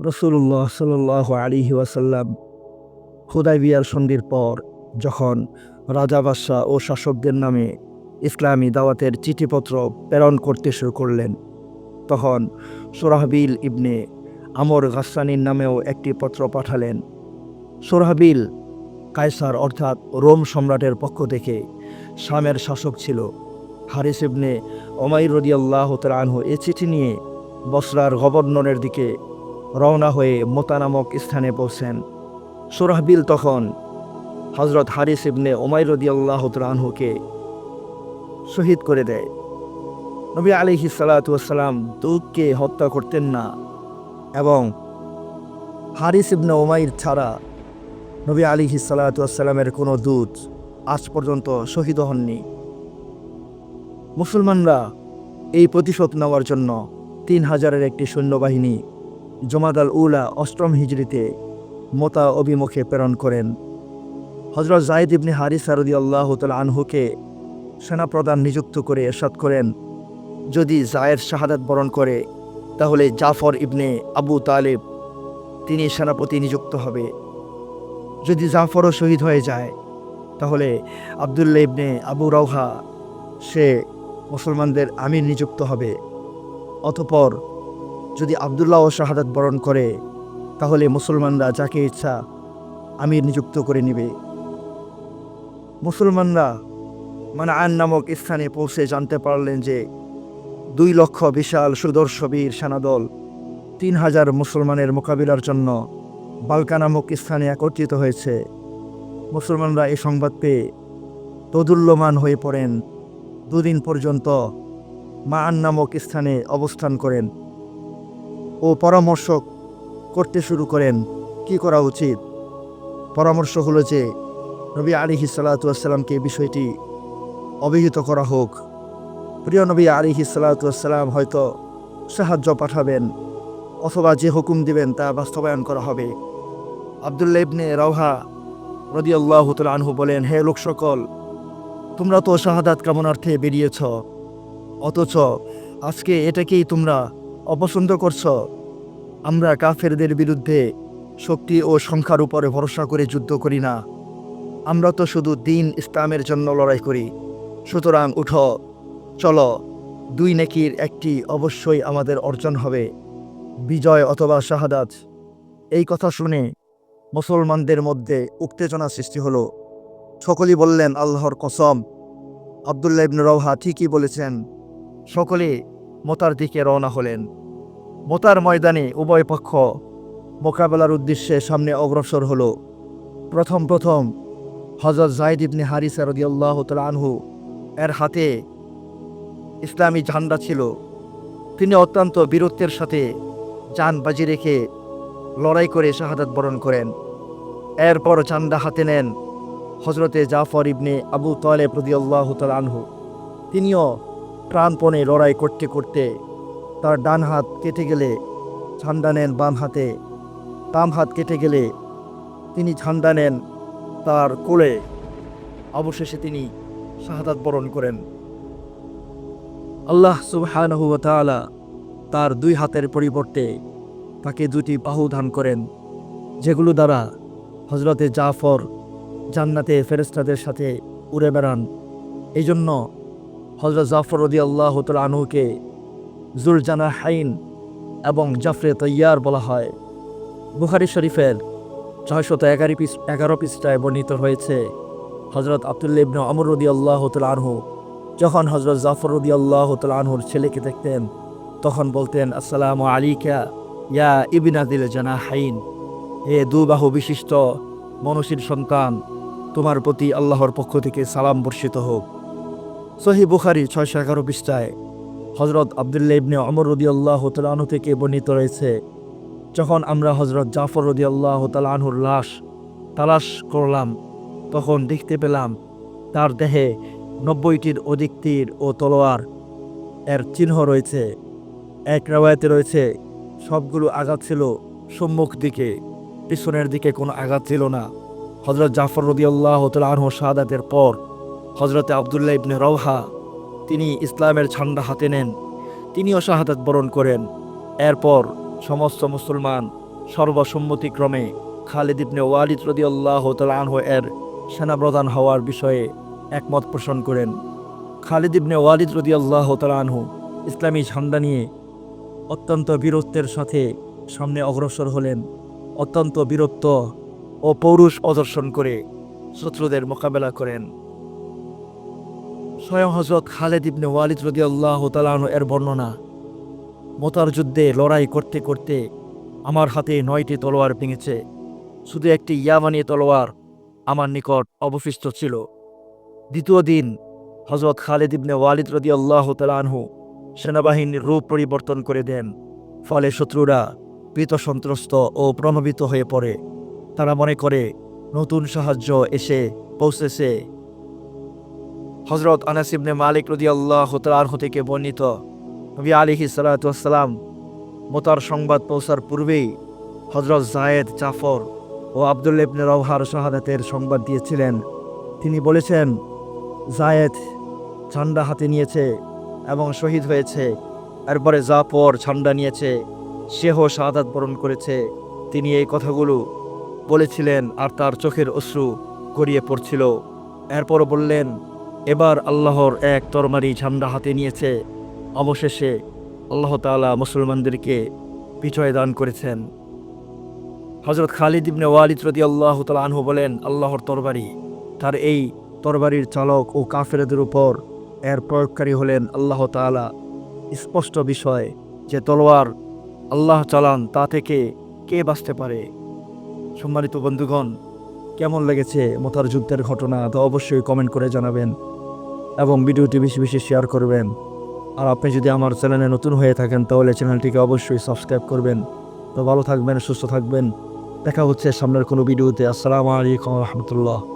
রসুল্লাহ সাল আলিহি ওয়াসাল্লাম হুদাই বিয়ার সন্ধির পর যখন রাজা বাদশাহ ও শাসকদের নামে ইসলামী দাওয়াতের চিঠিপত্র প্রেরণ করতে শুরু করলেন, তখন সোরাহবিল ইবনে আমর গাসানির নামেও একটি পত্র পাঠালেন। সোরাহবিল কায়সার অর্থাৎ রোম সম্রাটের পক্ষ থেকে শামের শাসক ছিল। হারিস ইবনে ওমাই রদিয়াল্লাহ আনহু এ চিঠি নিয়ে বসরার গভর্নরের দিকে রওনা হয়ে মোতা নামক স্থানে পৌঁছেন। সোরাহবিল তখন হজরত হারিস ইবনে ওমাই রদিয়াল্লাহ শহীদ করে দেয়। নবী আলিহি সালাতাম দূতকে হত্যা করতেন না এবং হারিস ইবনে ওমাইর ছাড়া নবী আলিহি সালাতামের কোনো দূত আজ পর্যন্ত শহীদ হননি। মুসলমানরা এই প্রতিশোধ নেওয়ার জন্য তিন হাজারের একটি সৈন্যবাহিনী জমাদাল উলা অষ্টম হিজড়িতে মোতা অভিমুখে প্রেরণ করেন। হজরত জাহিদ ইবনে হারিস সারদি আল্লাহ আনহুকে সেনাপ্রধান নিযুক্ত করে এরশাদ করেন। যদি জায়ের শাহাদাত বরণ করে, তাহলে জাফর ইবনে আবু তালেব তিনি সেনাপতি নিযুক্ত হবে। যদি জাফরও শহীদ হয়ে যায়, তাহলে আবদুল্লা ইবনে আবু রৌহা সে মুসলমানদের আমির নিযুক্ত হবে। অতপর যদি ও শাহাদাত বরণ করে, তাহলে মুসলমানরা যাকে ইচ্ছা আমির নিযুক্ত করে নিবে। মুসলমানরা মানে আন নামক স্থানে পৌঁছে জানতে পারলেন যে দুই লক্ষ বিশাল সুদর্শবীর সেনাদল তিন হাজার মুসলমানের মোকাবিলার জন্য বালকা নামক স্থানে একত্রিত হয়েছে। মুসলমানরা এই সংবাদ পেয়ে তদুল্যমান হয়ে পড়েন। দুদিন পর্যন্ত মান নামক স্থানে অবস্থান করেন। ও পরামর্শ করতে শুরু করেন। কি করা উচিত? পরামর্শ হলো যে, নবী আলিহি সাল্লাতুয়াসাল্লামকে বিষয়টি অবহিত করা হোক। প্রিয় নবী আলিহি সাল্লাতুয়াসাল্লাম হয়তো সাহায্য পাঠাবেন, অথবা যে হুকুম দিবেন তা বাস্তবায়ন করা হবে। আবদুল্লা ইবনে রওহা রদি আল্লাহ আনহু বলেন, হে লোক সকল, তোমরা তো শাহাদাত কামনার্থে বেরিয়েছ, অথচ আজকে এটাকেই তোমরা অপছন্দ করছ। আমরা কাফেরদের বিরুদ্ধে শক্তি ও সংখ্যার উপরে ভরসা করে যুদ্ধ করি না। আমরা তো শুধু দিন ইসলামের জন্য লড়াই করি। সুতরাং উঠো, চলো, দুই নেকির একটি অবশ্যই আমাদের অর্জন হবে, বিজয় অথবা শাহাদাত। এই কথা শুনে মুসলমানদের মধ্যে উত্তেজনা সৃষ্টি হলো। সকলেই বললেন, আল্লাহর কসম। আবদুল্লাহ ইবনে রওহা ঠিকই বলেছেন, সকলে মতার দিকে রওনা হলেন। মোতার ময়দানে উভয় পক্ষ মোকাবেলার উদ্দেশ্যে সামনে অগ্রসর হলো। প্রথম প্রথম হজরত জাহিদ ইবনে হারিসা রদিয়াল্লাহ আনহু এর হাতে ইসলামী ঝান্ডা ছিল। তিনি অত্যন্ত বীরত্বের সাথে যান বাজি রেখে লড়াই করে শাহাদাত বরণ করেন। এরপর ঝান্ডা হাতে নেন হজরতে জাফর ইবনে আবু তালেব রদিয়াল্লাহ আনহু। তিনিও প্রাণপণে লড়াই করতে করতে তার ডান হাত কেটে গেলে ঝান্ডা নেন বাম হাতে। বাম হাত কেটে গেলে তিনি ঝান্ডা নেন তার কোলে। অবশেষে তিনি শাহাদাত বরণ করেন। আল্লাহ সুবহানাহু ওয়া তাআলা তার দুই হাতের পরিবর্তে তাকে দুটি বাহু দান করেন, যেগুলো দ্বারা হজরতে জাফর জান্নাতে ফেরেস্তাদের সাথে উড়ে বেড়ান। এই জন্য হজরত জাফর রদি আল্লাহ আনহুকে জুলজানা হাইন এবং জাফরে তৈয়ার বলা হয়। বুখারি শরীফের ছয়শত এগারো পিস, এগারো পৃষ্ঠায় বর্ণিত হয়েছে হজরত আবদুল্লা ইবনে আমর আল্লাহ আনহু। যখন হজরত জাফর রদি আল্লাহ আনহুর ছেলেকে দেখতেন, তখন বলতেন, আসসালামু আলিকা ইয়া ইবিনাদিল জানা হাইন হে দুবাহু বিশিষ্ট মনসির সন্তান, তোমার প্রতি আল্লাহর পক্ষ থেকে সালাম বর্ষিত হোক। সহি বুখারি ছয়শো এগারো পৃষ্ঠায় হজরত আবদুল্লা ইবনে অমর রদি আল্লাহ তালাহু থেকে বর্ণিত রয়েছে, যখন আমরা হজরত জাফর রদি আল্লাহ তালাহুর লাশ তালাশ করলাম, তখন দেখতে পেলাম তার দেহে নব্বইটির অধিক তীর ও তলোয়ার এর চিহ্ন রয়েছে। এক রেওয়ায়তে রয়েছে, সবগুলো আঘাত ছিল সম্মুখ দিকে, পিছনের দিকে কোনো আঘাত ছিল না। হজরত জাফর রদি আল্লাহ তালাহ শাহাদাতের পর হজরতে আবদুল্লাহ ইবনে রওহা তিনি ইসলামের ঝান্ডা হাতে নেন। তিনিও শাহাদাত বরণ করেন। এরপর সমস্ত মুসলমান সর্বসম্মতিক্রমে খালিদ ইবনে ওয়ালিদ রদিয়াল্লাহ তালানহ এর সেনাপ্রধান হওয়ার বিষয়ে একমত পোষণ করেন। খালিদ ইবনে ওয়ালিদ রদিয়াল্লাহ তালানহু ইসলামী ঝান্ডা নিয়ে অত্যন্ত বীরত্বের সাথে সামনে অগ্রসর হলেন। অত্যন্ত বীরত্ব ও পৌরুষ অদর্শন করে শত্রুদের মোকাবেলা করেন। স্বয়ং হজরত খালেদ ইবনে ওয়ালিদ রদিয়াল্লাহ তালানহ এর বর্ণনা, মোতার যুদ্ধে লড়াই করতে করতে আমার হাতে নয়টি তলোয়ার ভেঙেছে, শুধু একটি ইয়ামানি তলোয়ার আমার নিকট অবশিষ্ট ছিল। দ্বিতীয় দিন হজরত খালেদ ইবনে ওয়ালিদ রদি আল্লাহ তালানহু সেনাবাহিনীর রূপ পরিবর্তন করে দেন, ফলে শত্রুরা ভীত সন্ত্রস্ত ও প্রণবিত হয়ে পড়ে। তারা মনে করে, নতুন সাহায্য এসে পৌঁছেছে। হজরত আনাস ইবনে মালিক রদি আল্লাহ তালানহু থেকে বর্ণিত। নবী আলিহি সালাতাম মোতার সংবাদ পৌঁছার পূর্বেই হজরত জায়েদ জাফর ও আবদুল ইবনে রওহার শাহাদাতের সংবাদ দিয়েছিলেন। তিনি বলেছেন জায়েদ ঝান্ডা হাতে নিয়েছে এবং শহীদ হয়েছে। এরপরে জাফর ঝান্ডা নিয়েছে সেহ শাহাদাত বরণ করেছে। তিনি এই কথাগুলো বলেছিলেন আর তার চোখের অশ্রু গড়িয়ে পড়ছিল। এরপরও বললেন এবার আল্লাহর এক তরমারি ঝান্ডা হাতে নিয়েছে। অবশেষে আল্লাহ তাআলা মুসলমানদেরকে বিজয় দান করেছেন। হজরত খালিদ ইবনে ওয়ালিদ রদি আল্লাহ তালা আনহু বলেন, আল্লাহর তরবারি, তার এই তরবারির চালক ও কাফেরদের উপর এর প্রয়োগকারী হলেন আল্লাহ তাআলা। স্পষ্ট বিষয় যে তলোয়ার আল্লাহ চালান তা থেকে কে বাঁচতে পারে? সম্মানিত বন্ধুগণ, কেমন লেগেছে মোতার যুদ্ধের ঘটনা তা অবশ্যই কমেন্ট করে জানাবেন। এবং ভিডিওটি বেশি বেশি শেয়ার করবেন। আর আপনি যদি আমার চ্যানেলে নতুন হয়ে থাকেন, তাহলে চ্যানেলটিকে অবশ্যই সাবস্ক্রাইব করবেন। তো ভালো থাকবেন, সুস্থ থাকবেন। দেখা হচ্ছে সামনের কোনো ভিডিওতে। আসসালামু আলাইকুম রহমতুল্লাহ।